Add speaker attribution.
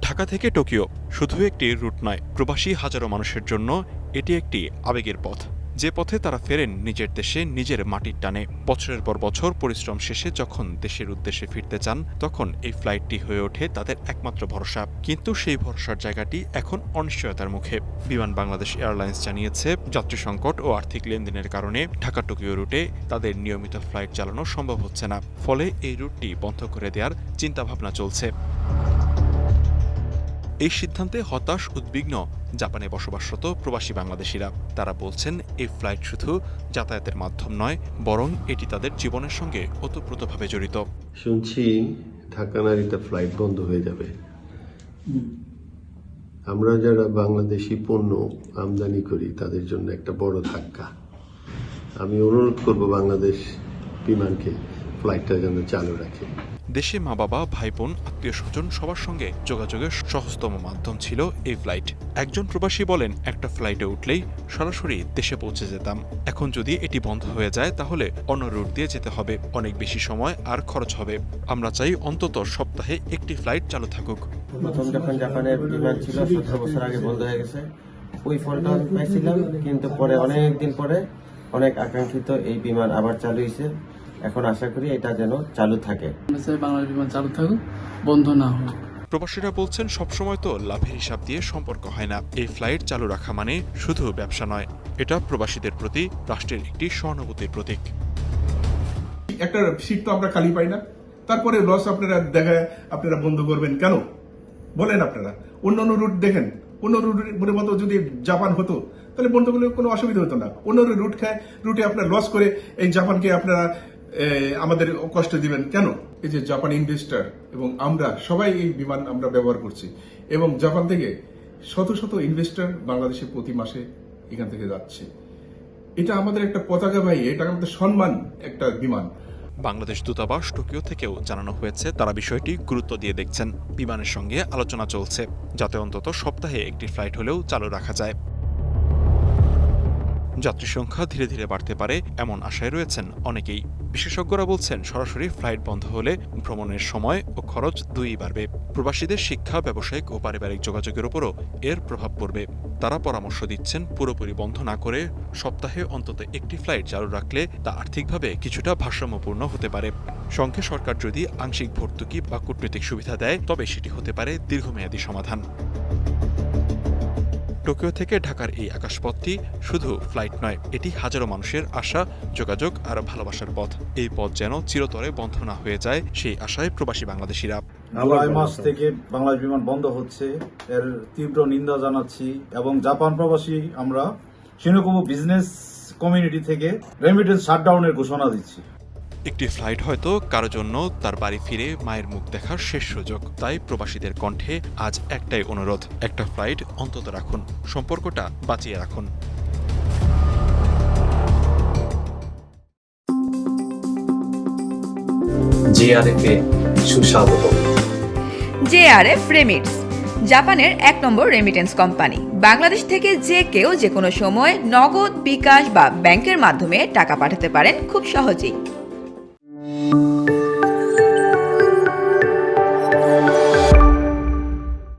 Speaker 1: ঢাকা থেকে টোকিও শুধু একটি রুট নয়, প্রবাসী হাজারো মানুষের জন্য এটি একটি আবেগের পথ। যে পথে তারা ফেরেন নিজের দেশে, নিজের মাটির টানে। বছরের পর বছর পরিশ্রম শেষে যখন দেশের উদ্দেশ্যে ফিরতে চান, তখন এই ফ্লাইটটি হয়ে ওঠে তাদের একমাত্র ভরসা। কিন্তু সেই ভরসার জায়গাটি এখন অনিশ্চয়তার মুখে। বিমান বাংলাদেশ এয়ারলাইন্স জানিয়েছে, যাত্রী সংকট ও আর্থিক লেনদেনের কারণে ঢাকা টোকিও রুটে তাদের নিয়মিত ফ্লাইট চালানো সম্ভব হচ্ছে না। ফলে এই রুটটি বন্ধ করে দেওয়ার চিন্তাভাবনা চলছে। এই সিদ্ধান্তে হতাশ, উদ্বিগ্ন জাপানে বসবাসরত প্রবাসী বাংলাদেশিরা। তারা বলছেন, এই ফ্লাইট শুধু যাতায়াতের মাধ্যম নয়, বরং এটি তাদের জীবনের সঙ্গে ওতপ্রোতভাবে জড়িত।
Speaker 2: শুনছি ঢাকা নারীতে ফ্লাইট বন্ধ হয়ে যাবে। আমরা যারা বাংলাদেশি পণ্য আমদানি করি, তাদের জন্য একটা বড় ধাক্কা। আমি অনুরোধ করব বাংলাদেশ বিমানকে ফ্লাইটটা যেন চালু রাখে।
Speaker 1: দেশে মা বাবা ভাই বোন আত্মীয় স্বজন সবার সঙ্গে যোগাযোগের সহজতম মাধ্যম ছিল এই ফ্লাইট একজন প্রবাসী বলেন, একটা ফ্লাইটে উঠলেই সরাসরি দেশে পৌঁছে যেতাম। এখন যদি এটি বন্ধ হয়ে যায়, তাহলে অন্য রুট দিয়ে যেতে হবে। অনেক বেশি সময় আর খরচ হবে। আমরা চাই অন্তত সপ্তাহে একটি ফ্লাইট চালু থাকুক।
Speaker 3: প্রথম যখন জাপানের বিমান ছিল, সতেরো বছর আগে বন্ধ হয়ে গেছে। ওই ফলটা পাইছিলাম, কিন্তু পরে অনেক দিন পরে অনেক আকাঙ্ক্ষিত এই বিমান আবার চালু হয়েছে। এখন আশা করি এটা যেন চালু থাকে।
Speaker 4: বাংলাদেশ বিমান চালু থাকুক বন্ধ না হোক।
Speaker 1: প্রবাসীরা বলছেন সবসময় তো লাভের হিসাব দিয়ে সম্পর্ক হয় না। এই ফ্লাইট চালু রাখা মানে শুধু ব্যবসা নয় এটা প্রবাসীদের প্রতি রাষ্ট্রের একটি সহানুভূতির প্রতীক।
Speaker 5: একটা সিট তো আমরা খালি পাই না। তারপরে লস আপনারা দেখা আপনারা বন্ধ করবেন কেন? বলেন আপনারা। অন্য অন্য রুট দেখেন। অন্য রুটের মতো যদি জাপান হতো তাহলে বন্ধ করলে কোনো অসুবিধা হতো না। অন্য রুট খায় রুটে আপনার লস করে এই জাপানকে আপনারা আমাদের কষ্ট দিবেন। কেন? এই যে জাপান ইনভেস্টার এবং আমরা সবাই এই বিমান আমরা ব্যবহার করছি। এবং জাপান থেকে শত শত ইনভেস্টার বাংলাদেশে প্রতি মাসে এখান থেকে যাচ্ছে। এটা আমাদের একটা পতাকা ভাই, এটা আমাদের সম্মান একটা বিমান।
Speaker 1: বাংলাদেশ দূতাবাস টোকিও থেকেও জানানো হয়েছে, তারা বিষয়টি গুরুত্ব দিয়ে দেখছেন। বিমানের সঙ্গে আলোচনা চলছে, যাতে অন্তত সপ্তাহে একটি ফ্লাইট হলেও চালু রাখা যায়। যাত্রী সংখ্যা ধীরে ধীরে বাড়তে পারে এমন আশায় রয়েছেন অনেকেই। বিশেষজ্ঞরা বলছেন, সরাসরি ফ্লাইট বন্ধ হলে ভ্রমণের সময় ও খরচ দুইই বাড়বে। প্রবাসীদের শিক্ষা, ব্যবসায়িক ও পারিবারিক যোগাযোগের উপরও এর প্রভাব পড়বে। তারা পরামর্শ দিচ্ছেন, পুরোপুরি বন্ধ না করে সপ্তাহে অন্তত একটি ফ্লাইট চালু রাখলে তা আর্থিকভাবে কিছুটা ভারসাম্যপূর্ণ হতে পারে। সঙ্গে সরকার যদি আংশিক ভর্তুকি বা কূটনৈতিক সুবিধা দেয়, তবে সেটি হতে পারে দীর্ঘমেয়াদী সমাধান। টোকিও থেকে ঢাকার এই আকাশপথটি শুধু ফ্লাইট নয়, এটি হাজারো মানুষের আশা, যোগাযোগ আর ভালোবাসার পথ। এই পথ যেন চিরতরে বন্ধ না হয়ে যায় সেই আশায় প্রবাসী বাংলাদেশিরা।
Speaker 6: মাস থেকে বাংলাদেশ বিমান বন্ধ হচ্ছে, এর তীব্র নিন্দা জানাচ্ছি এবং জাপান প্রবাসী আমরা সিনোকুবু বিজনেস কমিউনিটি থেকে রেমিটেন্স শাটডাউনের ঘোষণা দিচ্ছি।
Speaker 1: একটি ফ্লাইট হয়তো কারও জন্য তার বাড়ি ফিরে মায়ের মুখ দেখার শেষ সুযোগ। তাই প্রবাসীদের কণ্ঠে আজ একটাই অনুরোধ একটা ফ্লাইট অন্তত রাখুন সম্পর্কটা বাঁচিয়ে রাখুন।
Speaker 7: জেআরএফে সুস্বাগত।
Speaker 8: জেআরএফ রেমিটস জাপানের এক নম্বর রেমিটেন্স কোম্পানি বাংলাদেশ থেকে যে কেউ যে কোনো সময় নগদ বিকাশ বা ব্যাংকের মাধ্যমে টাকা পাঠাতে পারেন খুব সহজেই। you.